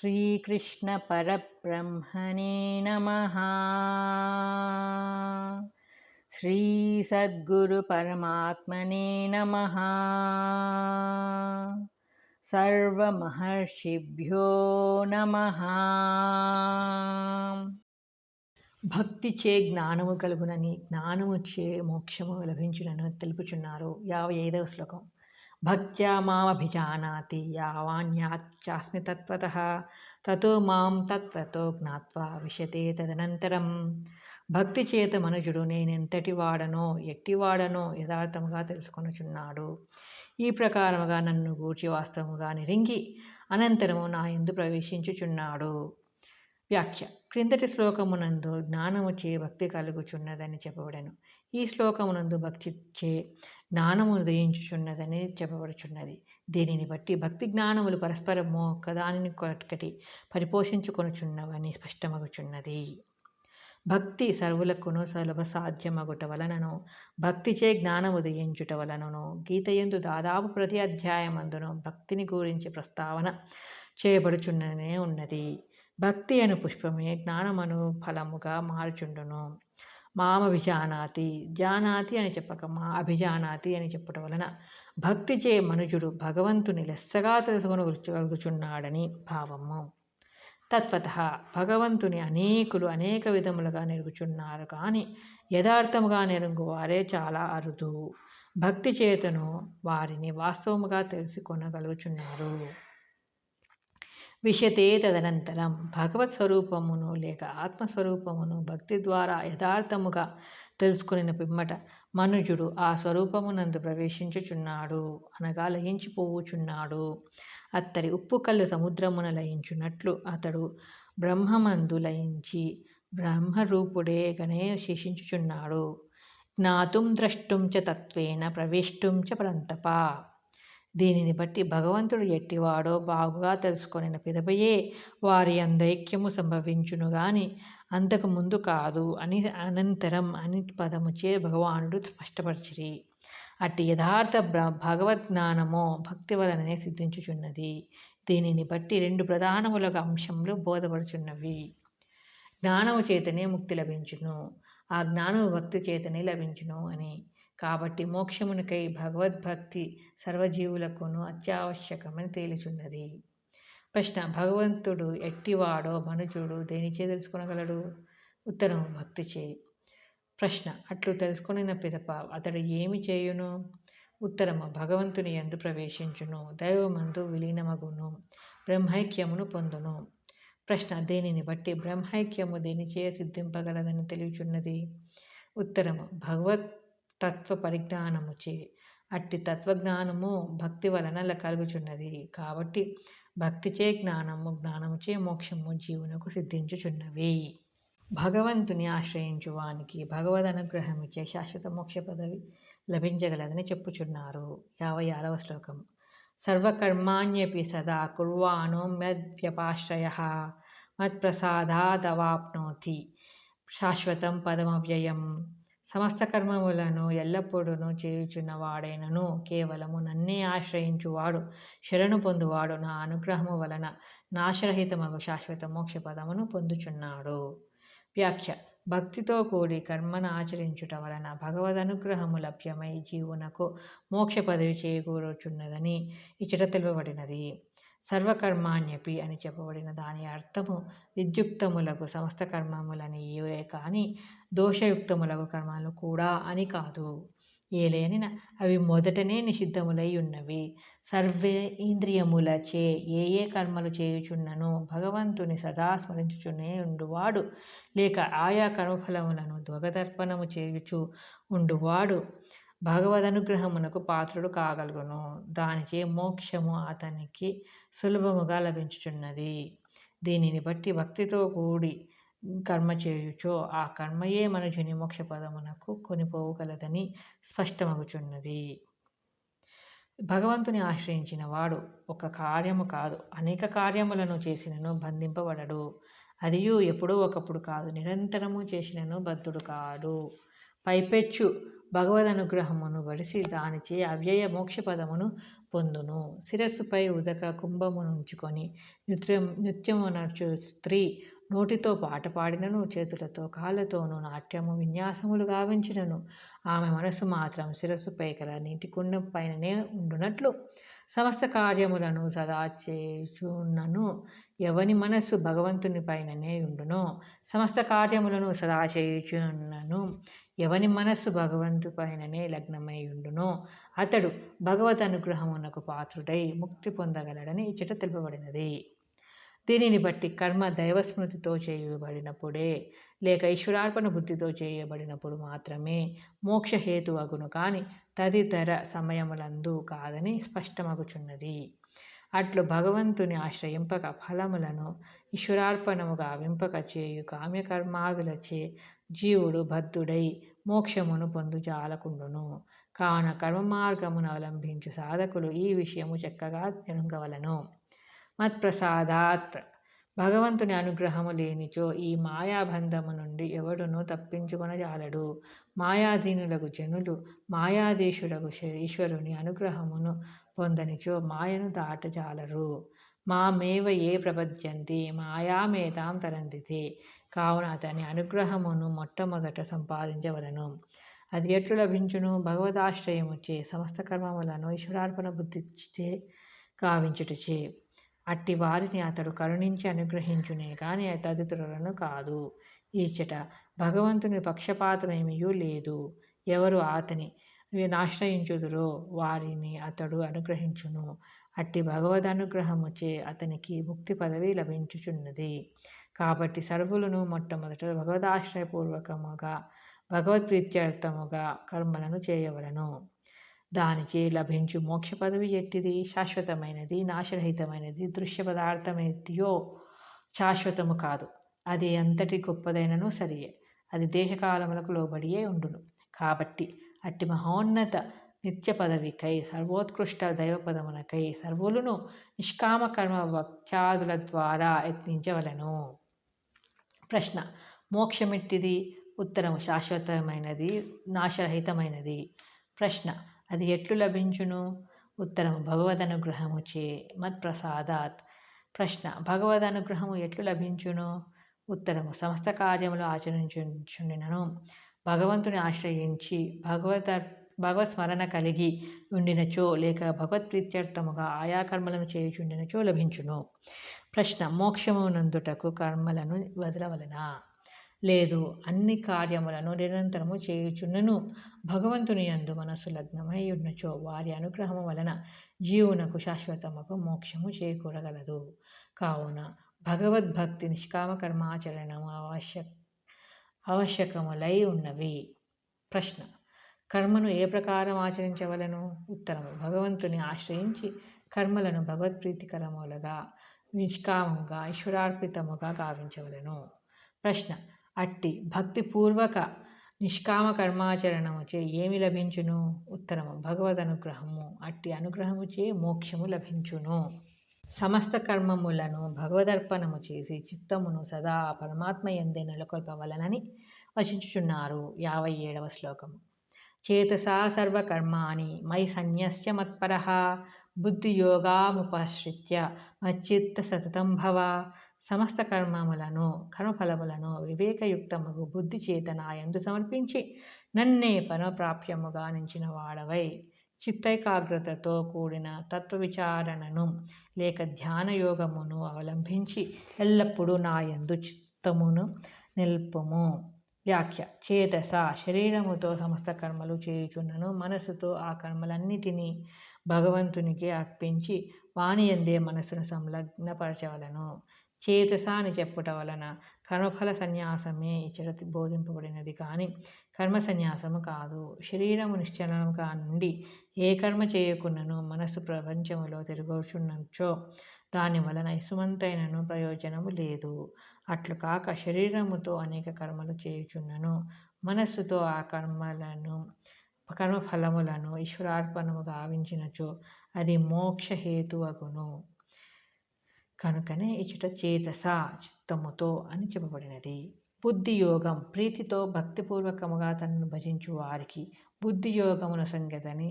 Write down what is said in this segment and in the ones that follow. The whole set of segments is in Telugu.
श्रीकृष्णपरब्रह्मणे नमः श्रीसद्गुरुपरमात्मने नमः సర్వమహర్షిభ్యో నమ భక్తి చే జ్ఞానము కలుగునని జ్ఞానము చే మోక్షము లభించునని తెలుపుచున్నారు యాభై ఐదవ శ్లోకం భక్త్యా మామభిజానాతి యావాణ్యాచ్చాస్మి తత్వత తతో మాం తత్వతో జ్ఞాత్వా విశతే తదనంతరం భక్తి చేత మనుజుడు నేనెంతటి వాడనో ఎట్టివాడనో యథార్థముగా తెలుసుకొనుచున్నాడు. ఈ ప్రకారముగా నన్ను గూర్చి వాస్తవముగా నిరింగి అనంతరము నా ఎందు ప్రవేశించుచున్నాడు. వ్యాఖ్య. క్రిందటి శ్లోకమునందు జ్ఞానము చే భక్తి కలుగుచున్నదని చెప్పబడను. ఈ శ్లోకమునందు భక్తి చే జ్ఞానము ఉదయించుచున్నదని చెప్పబడుచున్నది. దీనిని బట్టి భక్తి జ్ఞానములు పరస్పరము ఒకదానిని ఒకటి పరిపోషించుకొనుచున్నవని స్పష్టమగుచున్నది. భక్తి సర్వులకును సులభ సాధ్యమగుట వలనను భక్తిచే జ్ఞానం ఉదయించుట వలనను గీతయందు దాదాపు ప్రతి అధ్యాయమందును భక్తిని గురించి ప్రస్తావన చేయబడుచున్ననే ఉన్నది. భక్తి అను పుష్పమే జ్ఞానమను ఫలముగా మారుచుండును. మామ విజానాతి జానాతి అని చెప్పక మా అభిజానాతి అని చెప్పటం వలన భక్తిచే మనుజుడు భగవంతుని లెస్సగా తెలుసుకొనగలుగుచున్నాడని భావము. తత్వత భగవంతుని అనేకులు అనేక విధములుగా నెరుగుచున్నారు కానీ యథార్థముగా నెరుగు వారే చాలా అరుదు. భక్తి చేతను వారిని వాస్తవముగా తెలుసుకొనగలుగుచున్నారు. విషతే తదనంతరం భగవత్ స్వరూపమును లేక ఆత్మస్వరూపమును భక్తి ద్వారా యథార్థముగా తెలుసుకుని పిమ్మట మనుజుడు ఆ స్వరూపమునందు ప్రవేశించుచున్నాడు అనగా లయించిపోవుచున్నాడు. అత్తడి ఉప్పు కళ్ళు సముద్రమున లయించున్నట్లు అతడు బ్రహ్మమందు లయించి బ్రహ్మరూపుడే గనే శేషించుచున్నాడు. జ్ఞాతుం ద్రష్టుం చ తత్వేన ప్రవేష్టుం చ పరంతప దీనిని బట్టి భగవంతుడు ఎట్టివాడో బాగుగా తెలుసుకొనిన పిదపయే వారి అందైక్యము సంభవించును గాని అంతకు ముందు కాదు అని అనంతరం అని పదముచే భగవానుడు స్పష్టపరిచిరి. అట్టి యథార్థ భగవద్ జ్ఞానము భక్తి వలననే సిద్ధించుచున్నది. దీనిని బట్టి రెండు ప్రధానములకు అంశములు బోధపడుచున్నవి. జ్ఞానము చేతనే ముక్తి లభించును. ఆ జ్ఞానము భక్తి చేతనే లభించును అని కాబట్టి మోక్షమునికై భగవద్భక్తి సర్వజీవులకును అత్యావశ్యకమని తేలుచున్నది. ప్రశ్న భగవంతుడు ఎట్టివాడో మనుజుడు దేనిచే తెలుసుకొనగలడు? ఉత్తరం భక్తి చే. ప్రశ్న అట్లు తెలుసుకొనిన పిదప అతడు ఏమి చేయును? ఉత్తరము భగవంతుని ఎందు ప్రవేశించును దైవమందు విలీనమగును బ్రహ్మైక్యమును పొందును. ప్రశ్న దేనిని బట్టి బ్రహ్మైక్యము దేనిచే సిద్ధింపగలదని తెలియచున్నది? ఉత్తరము భగవత్ తత్వ పరిజ్ఞానముచే. అట్టి తత్వజ్ఞానము భక్తి వలన కలుగుచున్నది కాబట్టి భక్తిచే జ్ఞానము జ్ఞానముచే మోక్షము జీవునకు సిద్ధించుచున్నవి. భగవంతుని ఆశ్రయించు వానికి భగవద్ అనుగ్రహమిచ్చే శాశ్వత మోక్ష పదవి లభించగలదని చెప్పుచున్నారు. యాభై ఆరవ శ్లోకం. సర్వకర్మాణ్యపి సదా కుర్వాణో మద్వ్యపాశ్రయ మత్ప్రసాదాదవాప్నోతి. శాశ్వతం పదమవ్యయం. సమస్త కర్మములను ఎల్లప్పుడూ చేయుచున్న వాడైనను కేవలము నన్నే ఆశ్రయించువాడు శరణు పొందువాడు. నా అనుగ్రహము వలన నాశరహితమగు శాశ్వత మోక్ష పదమును పొందుచున్నాడు. వ్యాఖ్య. భక్తితో కూడి కర్మను ఆచరించుట వలన భగవదనుగ్రహము లభ్యమై జీవునకు మోక్ష పదవి చేకూరుచున్నదని ఇచ్చట తెలుపబడినది. సర్వకర్మాణ్యపి అని చెప్పబడిన దాని అర్థము విద్యుక్తములకు సమస్త కర్మములని ఇవే కానీ దోషయుక్తములకు కర్మలు కూడా అని కాదు. ఏలేనిన అవి మొదటనే నిషిద్ధములై ఉన్నవి. సర్వే ఇంద్రియములచే ఏ ఏ కర్మలు చేయుచున్నను భగవంతుని సదా స్మరించుచునే ఉండువాడు. లేక ఆయా కర్మఫలములను ధ్వగదర్పణము చేయుచు ఉండువాడు. భగవదనుగ్రహమునకు పాత్రుడు కాగలుగును. దానిచే మోక్షము అతనికి సులభముగా లభించుచున్నది. దీనిని బట్టి భక్తితో కూడి కర్మ చేయుచో ఆ కర్మయే మనుజుని మోక్ష పదమునకు కొనిపోగలదని స్పష్టమగుచున్నది. భగవంతుని ఆశ్రయించిన వాడు ఒక కార్యము కాదు. అనేక కార్యములను చేసినను బంధింపబడడు. అదియు ఎప్పుడో ఒకప్పుడు కాదు. నిరంతరము చేసినను బద్ధుడు కాడు. పైపెచ్చు భగవదనుగ్రహమును వడిసి దానిచే అవ్యయ మోక్షపదమును పొందును. శిరస్సుపై ఉదక కుంభమునుంచుకొని నృత్యం నృత్యము నడుచు స్త్రీ నోటితో పాట పాడినను చేతులతో కాళ్ళతోనూ నాట్యము విన్యాసములు గావించినను. ఆమె మనసు మాత్రం శిరస్సుపై గల నీటి కుండం పైననే ఉండునట్లు సమస్త కార్యములను సదా చేయుచున్నను. ఎవని మనస్సు భగవంతుని పైననే ఉండును సమస్త కార్యములను సదా చేయుచున్నను. ఎవని మనస్సు భగవంతు పైననే లగ్నమై ఉండునో అతడు భగవత్ అనుగ్రహమునకు పాత్రుడై ముక్తి పొందగలడని ఇచ్చట తెలుపబడినది. దీనిని బట్టి కర్మ దైవస్మృతితో చేయబడినప్పుడే లేక ఈశ్వరార్పణ బుద్ధితో చేయబడినప్పుడు మాత్రమే మోక్షహేతు అగును కానీ తదితర సమయములందు కాదని స్పష్టమగుచున్నది. అట్లు భగవంతుని ఆశ్రయింపక ఫలములను ఈశ్వరార్పణముగా వింపక చేయు కామ్యకర్మాదులచే జీవుడు బద్ధుడై మోక్షమును పొందుజాలకుండును కావున కర్మ మార్గమును అవలంబించు సాధకులు ఈ విషయము చక్కగా తెలుగవలను మత్ప్రసాదాత్. భగవంతుని అనుగ్రహము లేనిచో ఈ మాయాబంధము నుండి ఎవడును తప్పించుకొనజాలడు మాయాధీనులకు జనులు మాయాధీశులకు ఈశ్వరుని అనుగ్రహమును పొందనిచో మాయను దాటజాలరు మామేవ ఏ ప్రపద్యంతి మాయామేతాం తరందితే కావున అతని అనుగ్రహమును మొట్టమొదట సంపాదించవలను. అది ఎట్లు లభించును? భగవదాశ్రయముచే సమస్త కర్మములను ఈశ్వరార్పణ బుద్ధిచే కావించుటచే. అట్టి వారిని అతడు కరుణించి అనుగ్రహించునే కానీ తదితరులను కాదు. ఈచట భగవంతుని పక్షపాతమేమియూ లేదు. ఎవరు అతని ఆశ్రయించుదురో వారిని అతడు అనుగ్రహించును. అట్టి భగవద్ అనుగ్రహముచే అతనికి ముక్తి పదవి లభించుచున్నది. కాబట్టి సర్వులను మొట్టమొదట భగవదాశ్రయపూర్వకముగా భగవత్ప్రీత్యర్థముగా కర్మలను చేయవలను. దానిచే లభించు మోక్ష పదవి ఎట్టిది? శాశ్వతమైనది నాశరహితమైనది దృశ్య పదార్థమైనదియో శాశ్వతము కాదు. అది ఎంతటి గొప్పదైనను సరియే. అది దేశకాలములకు లోబడియే ఉండును. కాబట్టి అట్టి మహోన్నత నిత్య పదవికై సర్వోత్కృష్ట దైవపదమునకై సర్వులను నిష్కామ కర్మ భక్త్యాదుల ద్వారా యత్నించవలను. ప్రశ్న. మోక్షమిట్టిది ఉత్తరము శాశ్వతమైనది నాశరహితమైనది. ప్రశ్న. అది ఎట్లు లభించును? ఉత్తరము భగవద్ అనుగ్రహముచే మత్ప్రసాదాత్. ప్రశ్న. భగవద్ అనుగ్రహము ఎట్లు లభించును? ఉత్తరము సమస్త కార్యములు ఆచరించుండినను భగవంతుని ఆశ్రయించి భగవద్ భగవత్ స్మరణ కలిగి ఉండినచో లేక భగవత్ ప్రీత్యర్థముగా ఆయా కర్మలను చేయుచుండినచో లభించును. ప్రశ్న మోక్షమునందుటకు కర్మలను వదలవలనా? లేదు అన్ని కార్యములను నిరంతరము చేయుచున్నను. భగవంతుని యందు మనస్సు లగ్నమై ఉన్నచో వారి అనుగ్రహము వలన జీవునకు శాశ్వతముకు మోక్షము చేకూరగలదు. కావున భగవద్భక్తి నిష్కామ కర్మాచరణము అవశ్య ఆవశ్యకములై ఉన్నవి. ప్రశ్న కర్మను ఏ ప్రకారం ఆచరించవలను? ఉత్తరము భగవంతుని ఆశ్రయించి కర్మలను భగవత్ప్రీతికరములుగా నిష్కామంగా ఈశ్వరార్పితముగా గావించవలను. ప్రశ్న అట్టి భక్తిపూర్వక నిష్కామ కర్మాచరణముచే ఏమి లభించును? ఉత్తరము భగవద్ అనుగ్రహము అట్టి అనుగ్రహముచే మోక్షము లభించును. సమస్త కర్మములను భగవదర్పణము చేసి చిత్తమును సదా పరమాత్మ ఎందే నెలకొల్పవలనని వచించుచున్నారు యాభై ఏడవ శ్లోకము. చేతసా సర్వకర్మాణి మై సన్యస్య మత్పర బుద్ధియోగాముపాశ్రిత్య మచ్చిత్త సతతం భవ. సమస్త కర్మములను కర్మఫలములను వివేకయుక్తముగు బుద్ధి చేత నాయందు సమర్పించి నన్నే పరమప్రాప్యముగా నించిన వాడవై చిత్తైకాగ్రతతో కూడిన తత్వ విచారణను లేక ధ్యాన యోగమును అవలంబించి ఎల్లప్పుడూ నాయందు చిత్తమును నిల్పము. వ్యాఖ్య. చేతస శరీరముతో సమస్త కర్మలు చేయుచున్నను. మనసుతో ఆ కర్మలన్నిటినీ భగవంతునికి అర్పించి వాణి ఎందే మనసును సంలగ్నపరచవలను. చేతస అని చెప్పుట వలన కర్మఫల సన్యాసమే ఇచ్చట బోధింపబడినది కానీ కర్మ సన్యాసము కాదు. శరీరము నిశ్చలనం కానుండి ఏ కర్మ చేయకున్నను మనస్సు ప్రపంచములో తిరుగుచున్నచో దాని వలన ఇసుమంతైనను ప్రయోజనము లేదు. అట్లు కాక శరీరముతో అనేక కర్మలు చేయుచున్నను. మనస్సుతో ఆ కర్మలను కర్మఫలములను ఈశ్వరార్పణము గావించినచో అది మోక్షహేతువగును కనుకనే ఇచ్చట చేతస చిత్తముతో అని చెప్పబడినది. బుద్ధి యోగం ప్రీతితో భక్తిపూర్వకముగా తనను భజించు వారికి బుద్ధి యోగమున సంగతని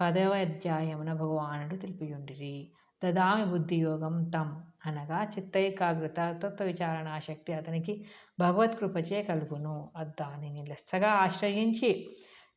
పదవ అధ్యాయమున భగవానుడు తెలిపియుండిరి. దదామి బుద్ధి యోగం తం అనగా చిత్త ఏకాగ్రత తత్వ విచారణ శక్తి అతనికి భగవత్కృపచే కలుగును. దానిని లెస్సగా ఆశ్రయించి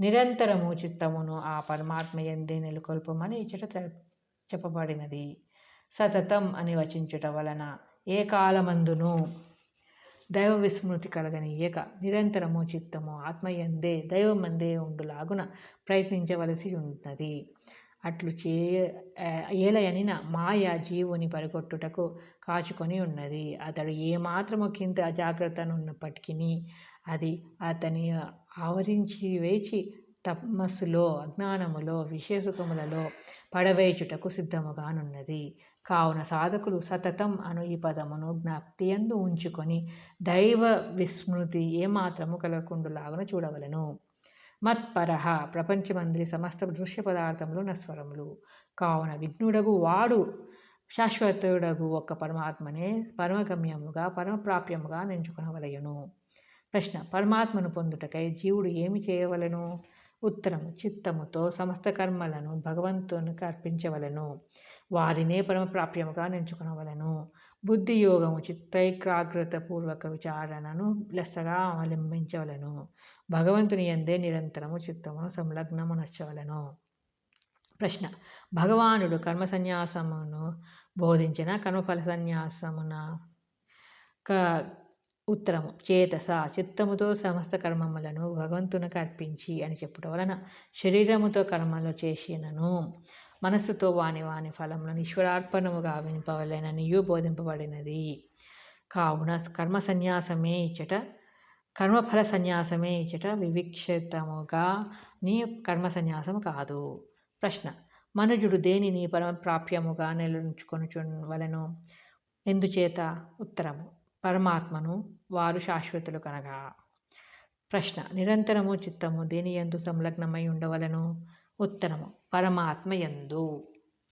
నిరంతరము చిత్తమును ఆ పరమాత్మ ఎందే నెలకొల్పమని ఇచ్చట చెప్పబడినది. సతతం అని వచించుట వలన ఏ కాలమందును దైవ విస్మృతి కలగనీయక. నిరంతరము చిత్తము ఆత్మయందే దైవమందే ఉండులాగున ప్రయత్నించవలసి ఉన్నది. అట్లు చే ఏలయనిన మాయ జీవుని పరిగొట్టుటకు కాచుకొని ఉన్నది. అతడు ఏమాత్రము కింద అజాగ్రత్తనున్నప్పటికీ అది అతని ఆవరించి వేచి తమస్సులో అజ్ఞానములో విశేషకములలో పడవేయుచుటకు సిద్ధముగానున్నది. కావున సాధకులు సతతం అను ఈ పదమును జ్ఞాప్తి ఎందు ఉంచుకొని దైవ విస్మృతి ఏమాత్రము కలగకుండులాగున చూడవలెను. మత్పరహ ప్రపంచమందరి సమస్త దృశ్య పదార్థములు నస్వరములు కావున విఘ్నుడగు వాడు శాశ్వతుడగు ఒక్క పరమాత్మనే పరమగమ్యముగా పరమప్రాప్యముగా నెంచుకొనవలయను ప్రశ్న పరమాత్మను పొందుటకై జీవుడు ఏమి చేయవలెను? ఉత్తరము చిత్తముతో సమస్త కర్మలను భగవంతునికి అర్పించవలను. వారినే పరమప్రాప్యముగా నెంచుకొనవలెను. బుద్ధి యోగము చిత్తైకాగ్రత పూర్వక విచారణను లెస్సగా అవలంబించవలెను. భగవంతుని ఎందే నిరంతరము చిత్తమును సంలగ్నము నచ్చవలెను ప్రశ్న. భగవానుడు కర్మ సన్యాసమును బోధించిన కర్మఫల సన్యాసమున క ఉత్తరము. చేతస. చిత్తముతో సమస్త కర్మములను భగవంతునికి అర్పించి అని చెప్పుట వలన శరీరముతో కర్మలు చేసినను. మనస్సుతో వాని వాని ఫలములను ఈశ్వరార్పణముగా వినిపవలెననియు బోధింపబడినది కావున కర్మ సన్యాసమే ఇచ్చట కర్మఫల సన్యాసమే ఇచ్చట వివిక్షితముగా నీ కర్మ సన్యాసం కాదు. ప్రశ్న మనుజుడు దేనిని పరమప్రాప్యముగా నిలుచుకొనుచువలెను ఎందుచేత? ఉత్తరము పరమాత్మను వారు శాశ్వతులు కనగా. ప్రశ్న నిరంతరము చిత్తము దేని ఎందు సంలగ్నమై ఉండవలను? ఉత్తరము పరమాత్మ యందు